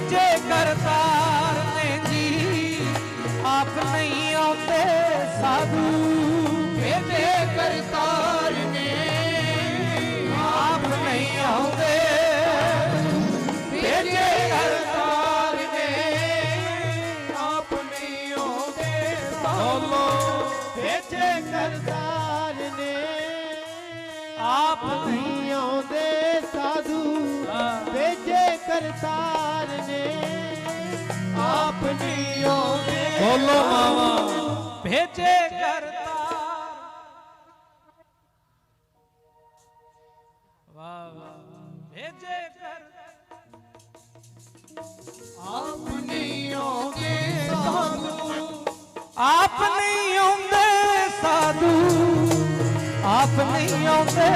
ਭੇਜੇ ਕਰਤਾਰ ਨੇ ਜੀ ਆਪ ਨਹੀਂ ਆਉਂਦੇ ਸਾਧੂ। ਭੇਜੇ ਕਰਤਾਰ ਨੇ ਆਪ ਨਹੀਂ ਆਉਂਦੇ। ਭੇਜੇ ਕਰਤਾਰ ਨੇ ਆਪ ਨਹੀਂ ਆਉਂਦੇ ਸਾਧੂ। ਭੇਜੇ ਕਰਤਾਰ ਨੇ ਆਪ ਨਹੀਂ ਆਉਂਦੇ ਸਾਧੂ। ਭੇਜੇ ਕਰਤਾਰ ਆਪ ਨਹੀਂ ਬੋਲੋ ਮਾਵਾ। ਭੇਜੇ ਕਰਤਾਰ। ਵਾਹ ਵਾਹ ਭੇਜੇ ਕਰ ਆਪ ਨਹੀਂ ਆਉਂਦੇ ਸਾਧੂ। ਆਪ ਨਹੀਂ ਆਉਂਦੇ ਸਾਧੂ। ਆਪ ਨਹੀਂ ਆਉਂਦੇ